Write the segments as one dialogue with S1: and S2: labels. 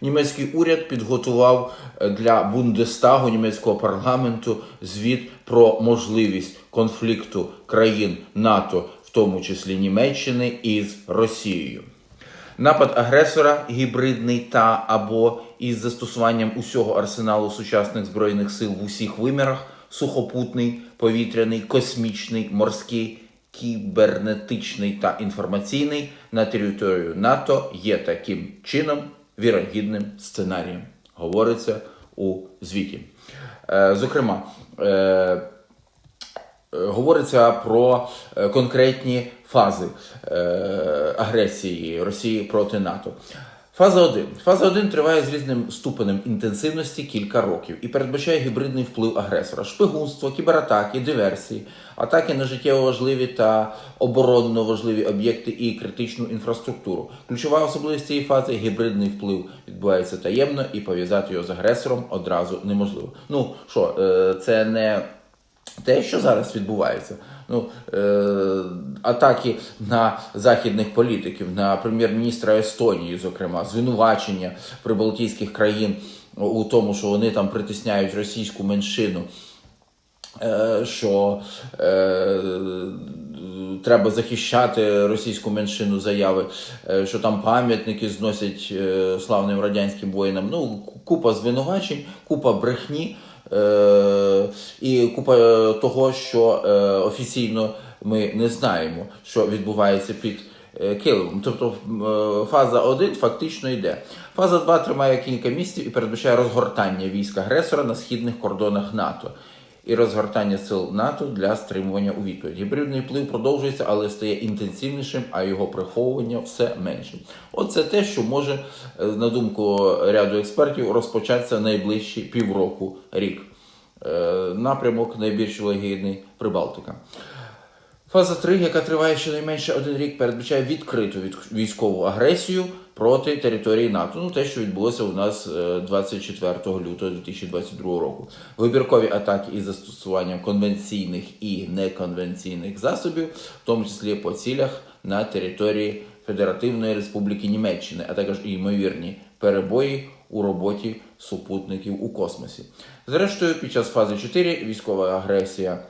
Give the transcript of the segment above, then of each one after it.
S1: Німецький уряд підготував е, для Бундестагу німецького парламенту звіт про можливість конфлікту країн НАТО, в тому числі Німеччини, із Росією. Напад агресора гібридний та або із застосуванням усього арсеналу сучасних збройних сил в усіх вимірах сухопутний, повітряний, космічний, морський, кібернетичний та інформаційний на територію НАТО є таким чином вірогідним сценарієм, говориться у звіті. Е, зокрема, е, Говориться про е, конкретні фази агресії Росії проти НАТО. Фаза 1. Фаза 1 триває з різним ступенем інтенсивності кілька років і передбачає гібридний вплив агресора, шпигунство, кібератаки, диверсії, атаки на життєво важливі та оборонно важливі об'єкти і критичну інфраструктуру. Ключова особливість цієї фази гібридний вплив відбувається таємно і пов'язати його з агресором одразу неможливо. Ну що, е, це не те, що зараз відбувається, ну е, атаки на західних політиків, на прем'єр-міністра Естонії, зокрема, звинувачення прибалтійських країн у тому, що вони там притисняють російську меншину. е, Що е, треба захищати російську меншину заяви, е, що там пам'ятники зносять е, славним радянським воїнам. Ну, купа звинувачень, купа брехні. Е, і купа того, що е, офіційно ми не знаємо, що відбувається під е, Києвом. Тобто фаза 1 фактично йде. Фаза 2 тримає кілька місців і передбачає розгортання військ агресора на східних кордонах НАТО. І розгортання сил НАТО для стримування у відповідь. Гібридний вплив продовжується, але стає інтенсивнішим, а його приховування все меншим. Оце те, що може, е, на думку ряду експертів, розпочатися найближчі півроку рік. Е, Напрямок найбільш вигідний Прибалтика. Фаза 3, яка триває щонайменше один рік, передбачає відкриту від- військову агресію проти території НАТО. Ну, те, що відбулося у нас е, 24 лютого 2022 року. Вибіркові атаки із застосуванням конвенційних і неконвенційних засобів, в тому числі по цілях на території Федеративної Республіки Німеччини, а також і ймовірні перебої у роботі супутників у космосі. Зрештою, під час фази 4 військова агресія.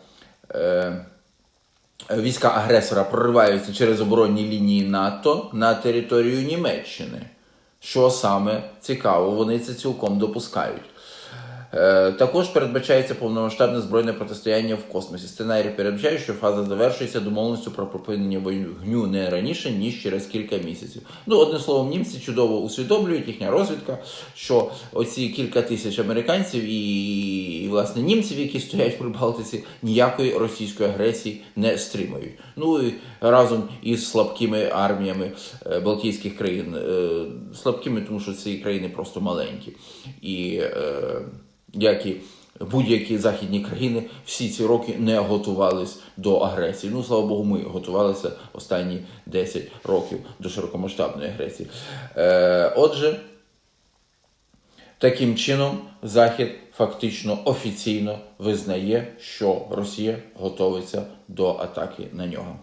S1: Е, Війська агресора прориваються через оборонні лінії НАТО на територію Німеччини. Що саме цікаво, вони це цілком допускають. Е, також передбачається повномасштабне збройне протистояння в космосі. Сценарій передбачає, що фаза завершується домовленістю про припинення вогню не раніше, ніж через кілька місяців. Ну, одним словом, німці чудово усвідомлюють їхня розвідка, що оці кілька тисяч американців і, і власне німців, які стоять в Прибалтиці, ніякої російської агресії не стримують. Ну і разом із слабкими арміями е, Балтійських країн, е, слабкими, тому що ці країни просто маленькі. І як і будь-які західні країни всі ці роки не готувались до агресії. Ну, слава Богу, ми готувалися останні 10 років до широкомасштабної агресії. Е, отже, таким чином Захід фактично офіційно визнає, що Росія готується до атаки на нього.